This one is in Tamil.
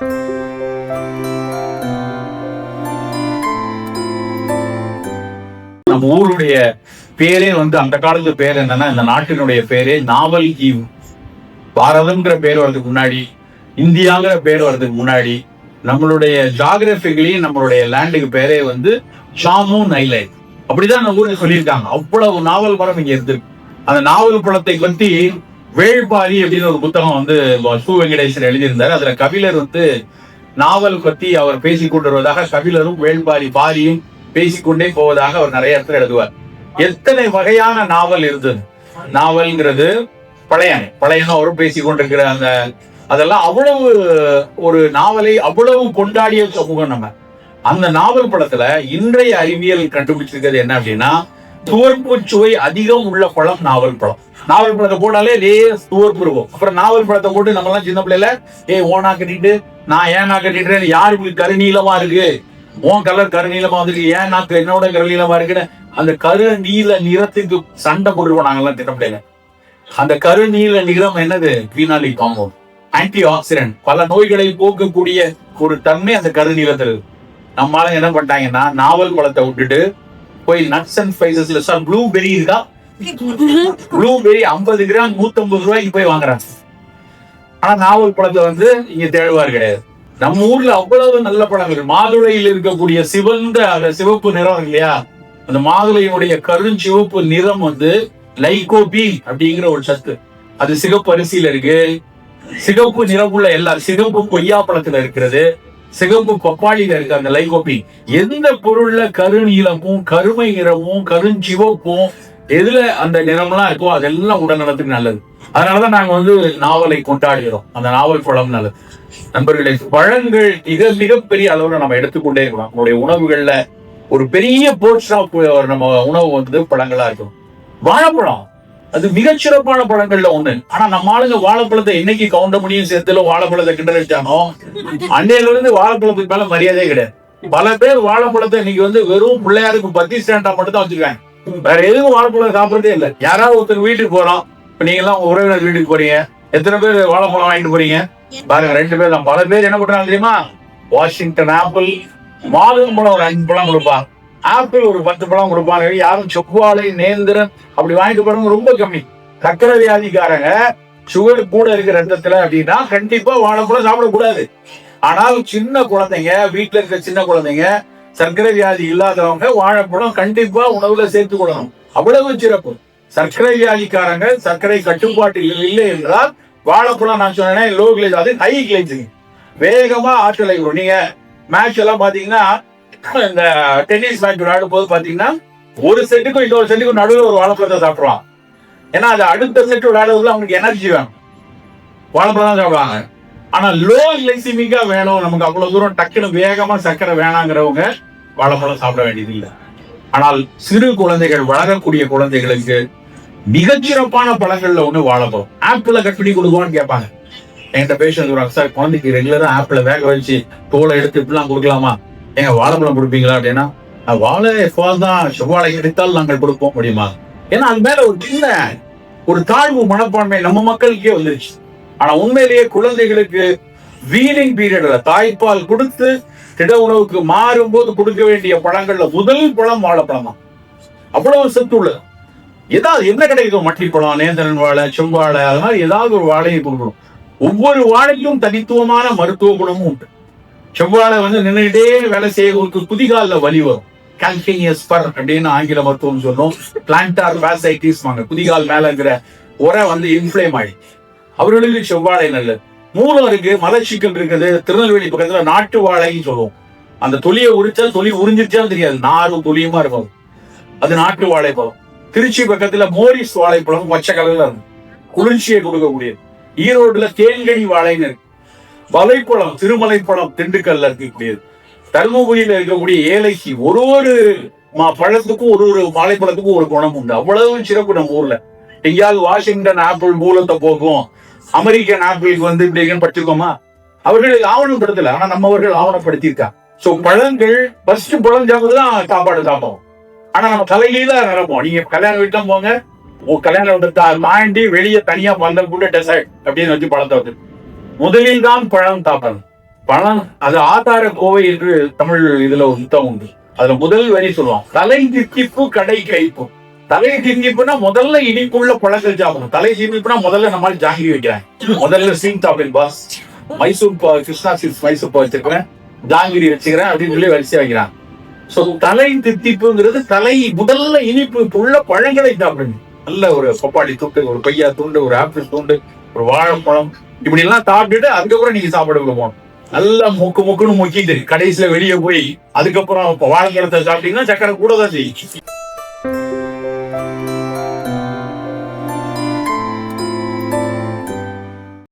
நம்ம ஊருடைய பேரே வந்து அந்த காலத்து பேர் என்னன்னா இந்த நாட்டினுடைய பேரே நாவல் ஈவ் பாரதம்ங்கிற பேர் வர்றதுக்கு முன்னாடி இந்தியாங்கிற பேர் வர்றதுக்கு முன்னாடி நம்மளுடைய ஜாகிரபிக்கலி நம்மளுடைய லேண்டுக்கு பேரே வந்து ஷாமு நைலைட் அப்படிதான் நம்ம ஊரை சொல்லியிருக்காங்க. அவ்வளவு நாவல் படம் இங்க இருந்திருக்கு. அந்த நாவல் படத்தை பத்தி வேள்பாரி அப்படின்னு ஒரு புத்தகம் வந்து சு வெங்கடேசன் எழுதியிருந்தார். அதுல கபிலர் வந்து நாவல் பத்தி அவர் பேசிக்கொண்டு கொண்டிருவதாக கபிலரும் வேள்பாரி பாரியும் பேசிக்கொண்டே போவதாக அவர் நிறைய இடத்துல எழுதுவார். எத்தனை வகையான நாவல் இருந்தது? நாவல்ங்கிறது பழையன் பழையன அவரும் பேசி கொண்டிருக்கிற அந்த அதெல்லாம் அவ்வளவு ஒரு நாவலை அவ்வளவு கொண்டாடிய சமூகம் நம்ம. அந்த நாவல் படத்துல இன்றைய அறிவியல் கண்டுபிடிச்சிருக்கிறது என்ன அப்படின்னா துவர்ப்பு சுவை அதிகம் உள்ள பழம் நாவல் பழம். நாவல் பழத்தை போட்டாலே லேஸ் துவர்ப்பு இருக்கும். அப்புறம் நாவல் பழத்தை போட்டு நம்ம எல்லாம் சின்ன பிள்ளையில ஏய் ஓனா கட்டிட்டு நான் ஏன் நான் கட்டிட்டு யாருக்கு கருநீளமா இருக்கு? உன் கலர் கருநீளமா வந்துருக்கு. ஏன் நாக்கு என்னோட கருநீளமா இருக்குன்னு? அந்த கரு நீல நிறத்துக்கு சண்டை போட்டுருவோம் நாங்கெல்லாம் சின்ன பிள்ளைங்க அந்த கரு நீல நிறம் என்னது? பீனாலி காம்பவுண்ட் ஆன்டி ஆக்சிடென்ட் பல நோய்களை போக்கக்கூடிய ஒரு தன்மை அந்த கருநீளத்தில் நம்மளால என்ன பண்ணிட்டாங்கன்னா நாவல் பழத்தை விட்டுட்டு போய் நட்ஸ் அண்ட் ஸ்பைசஸ்ல சார் ப்ளூபெரி இருக்கா? ப்ளூபெரி ஐம்பது கிராம் நூத்தம்பது ரூபாய்க்கு போய் வாங்குறாங்க. ஆனா நாவல் பழத்தை வந்து இங்க தேடுவார் கிடையாது. நம்ம ஊர்ல அவ்வளவு நல்ல பழங்கள் மாதுளையில் இருக்கக்கூடிய சிவந்த அந்த சிவப்பு நிறம் இல்லையா? அந்த மாதுளையினுடைய கருஞ்சிவப்பு நிறம் வந்து லைகோபி அப்படிங்கிற ஒரு சத்து. அது சிகப்பு அரிசியில இருக்கு. சிகப்பு நிறமுள்ள எல்லா சிகப்பு கொய்யா பழத்துல இருக்கிறது. சிகப்பு பப்பாளியில இருக்க அந்த லைகோபி எந்த பொருள்ல கருநீலமும் கருமை நிறமும் கருஞ்சிவப்பும் எதுல அந்த நிறம்லாம் இருக்கோ அதெல்லாம் உடல் நலத்துக்கு நல்லது. அதனாலதான் நாங்க வந்து நாவலை கொண்டாடுகிறோம். அந்த நாவல் பழம் நல்லது. நண்பர்களே பழங்கள் மிக மிகப்பெரிய அளவுல நம்ம எடுத்துக்கொண்டே இருக்கலாம் நம்மளுடைய உணவுகள்ல ஒரு பெரிய போர்ஷன் ஆஃப் நம்ம உணவு வந்து பழங்களா இருக்கும் வாழைப்பழம். அது மிகச்சிறப்பான பழங்கள்ல ஒண்ணு. ஆனா நம்ம ஆளுங்க வாழைப்பழத்தை என்னைக்கு கவுண்ட முடியும் சேர்த்துல வாழைப்பழத்தை கிண்டல் வச்சானோ அன்னையில இருந்து வாழைப்பழத்துக்கு மேல மரியாதையே கிடையாது. பல பேர் வாழைப்பழத்தை இன்னைக்கு வந்து வெறும் பிள்ளையாருக்கு பத்தி ஸ்டாண்டா மட்டும் தான் வச்சிருக்காங்க. வேற எதுவும் வாழைப்பழம் சாப்பிடறதே இல்லை. யாராவது ஒருத்தர் வீட்டுக்கு போறோம். இப்ப நீங்க எல்லாம் உறவினர் வீட்டுக்கு போறீங்க. எத்தனை பேர் வாழைப்பழம் வாங்கிட்டு போறீங்க? பாருங்க ரெண்டு பேர் தான். பல பேர் என்ன பண்றாங்க தெரியுமா? வாஷிங்டன் ஆப்பிள் மாதுளம்பழம் ஒரு அஞ்சு பழம் கொடுப்பா ஆப்பிள் ஒரு பத்து பழம் கொடுப்பாங்க. யாரும் செவ்வாழை நேந்திரன் அப்படி வாங்கிட்டு போறவங்க ரொம்ப கம்மி. சக்கரை வியாதிக்காரங்க சுகர் கூட இருக்கிற ரத்தத்துல அப்படின்னா கண்டிப்பா வாழைப்பழம் சாப்பிடக்கூடாது ஆனால் சின்ன குழந்தைங்க வீட்டுல இருக்க சின்ன குழந்தைங்க சர்க்கரை வியாதி இல்லாதவங்க வாழைப்பழம் கண்டிப்பா உணவுல சேர்த்து கொள்ளணும். அவ்வளவு சிறப்பு. சர்க்கரை வியாதிக்காரங்க சர்க்கரை கட்டுப்பாட்டில் இல்லை என்றால் வாழைப்பழம் நான் சொன்னேன் லோ கிளேஜ் அது ஹை கிளேஜிங் வேகமா ஆற்றலை நீங்க மேட்ச் எல்லாம் பாத்தீங்கன்னா இந்த டென்னிஸ் மேட்ச் விளையாடும் போது பாத்தீங்கன்னா ஒரு செட்டுக்கும் இன்னொரு செட்டுக்கும் நடுவில் ஒரு வாழைப்பழத்தை சாப்பிடுவான். ஏன்னா அது அடுத்த செட் விளையாடுறதுல அவனுக்கு எனர்ஜி வேணும். வாழைப்பழம் தான் சாப்பிடுவாங்க. ஆனா லோ கிளைசிமிக்கா வேணும். நமக்கு அவ்வளவு தூரம் டக்குன்னு வேகமா சர்க்கரை வேணாங்கிறவங்க வாழைப்பழம் சாப்பிட வேண்டியது இல்லை ஆனால் சிறு குழந்தைகள் வளரக்கூடிய குழந்தைகளுக்கு மிகச்சிறப்பான பழங்கள்ல ஒண்ணு வாழைப்பழம். ஆப்பிள கட் பண்ணி கொடுக்குவான்னு கேட்பாங்க. என்கிட்ட பேஷண்ட் சொல்றாங்க சார் குழந்தைக்கு ரெகுலரா ஆப்பிள வேக வச்சு தோலை எடுத்து இப்படிலாம் கொடுக்கலாமா? ஏங்க வாழைப்பழம் கொடுப்பீங்களா அப்படின்னா வாழை எப்போது தான் செவ்வாழை எடுத்தால் நாங்கள் கொடுப்போம் முடியுமா ஏன்னா அது மேல ஒரு சின்ன ஒரு தாழ்வு மனப்பான்மை நம்ம மக்களுக்கே வந்துருச்சு. ஆனா உண்மையிலேயே குழந்தைகளுக்கு வீலிங் பீரியட்ல தாய்ப்பால் கொடுத்து திட உணவுக்கு மாறும் போது கொடுக்க வேண்டிய பழங்கள்ல முதல் பழம் வாழைப்பழம் தான் அவ்வளவு சத்து உள்ளது ஏதாவது என்ன கிடைக்கும்? மட்டி பழம் நேந்திரன் வாழை செவ்வாழை அது மாதிரி ஏதாவது ஒரு வாழையை கொடுக்கணும். ஒவ்வொரு வாழைக்கும் தனித்துவமான மருத்துவ குணமும் உண்டு. செவ்வாழை வந்து நின்றுகிட்டே வேலை செய்யறவங்களுக்கு குதிகால வலி வரும். கால்கேனியஸ் பர் அப்படின்னு ஆங்கில மருத்துவம் சொல்லும். பிளான்டார் பேசைட்டிஸ் வாங்க. குதிகால் மேலங்கிற உரை வந்து இன்ஃப்ளேம் ஆயிடுச்சு. அவர்களுக்கு செவ்வாழை நல்லது. மூலம் இருக்கு மலர்ச்சிக்கல் இருக்குது. திருநெல்வேலி பக்கத்துல நாட்டு வாழைன்னு சொல்லுவோம். அந்த தொலியை உரிச்சா தொலி உறிஞ்சிருச்சான்னு தெரியாது. நாரும் தொலியுமா இருக்கும். அது நாட்டு வாழைப்பழம் திருச்சி பக்கத்துல மோரிஸ் வாழைப்பழம் பச்சை கலர்ல இருக்கும் குளிர்ச்சியை கொடுக்கக்கூடியது. ஈரோடுல தேன்கனி வாழைன்னு இருக்கு. வலைப்பழம் திருமலைப்பழம் திண்டுக்கல்ல இருக்கக்கூடியது தருமபுரியில இருக்கக்கூடிய ஏலைக்கு ஒரு ஒரு மா- பழத்துக்கும் ஒரு ஒரு வாழைப்பழத்துக்கும் ஒரு குணம் உண்டு. அவ்வளவு சிறப்பு நம்ம ஊர்ல. எங்கேயாவது வாஷிங்டன் ஆப்பிள் மூலத்தை போகும். அமெரிக்கன் ஆப்பிளுக்கு வந்து இப்படி படிச்சிருக்கோமா? அவர்கள் ஆவணப்படுத்தல ஆனா நம்மவர்கள் ஆவணப்படுத்தியிருக்கா. சோ பழங்கள் ஃபர்ஸ்ட் பழம் சாப்பிட்டுதான் சாப்பாடு சாப்பிடுவோம் ஆனா நம்ம தலையில தான் நிரப்போம் நீங்க கல்யாண வீட்டுல போங்க. கல்யாணம் தாண்டி வெளியே தனியா பந்தல் கூட டெசர்ட் அப்படின்னு வச்சு பழத்தை வந்து முதலில் தான் பழம் சாப்பிடணும் பழம் அது ஆதார கோவை என்று தமிழ் இதுல உத்தம் உண்டு. அதுல முதல் வரி சொல்லுவான். தலை தித்திப்பு கடை கைப்பு. தலை திந்திப்புனா முதல்ல இனிப்புள்ள பழங்கள் சாப்பிடும் தலை திந்திப்புனா முதல்ல நம்மால் ஜாங்கிரி வைக்கிறேன் முதல்ல சீன் சாப்பிடுங்க பாஸ் மைசூர் பா கிருஷ்ணா சில்க்ஸ் மைசூர் பா வச்சிருக்கிறேன். ஜாங்கிரி வச்சுக்கிறேன் அப்படின்னு சொல்லி வரிசை வைக்கிறான். சோ தலை தித்திப்புங்கிறது தலை முதல்ல இனிப்பு உள்ள பழங்களை சாப்பிடுங்க நல்ல ஒரு பப்பாளி துண்டு ஒரு கொய்யா துண்டு ஒரு ஆப்பிள் துண்டு ஒரு வாழைப்பழம் இப்படி எல்லாம் சாப்பிட்டுட்டு அதுக்கப்புறம் நீங்க சாப்பிட போகணும். நல்லா மொக்கு மொக்குன்னு மொக்கிட்டு கடைசியில வெளியே போய் அதுக்கப்புறம் வாழைப்பழத்தை சாப்பிட்டீங்கன்னா சக்கரை கூட தான் செய்யும்.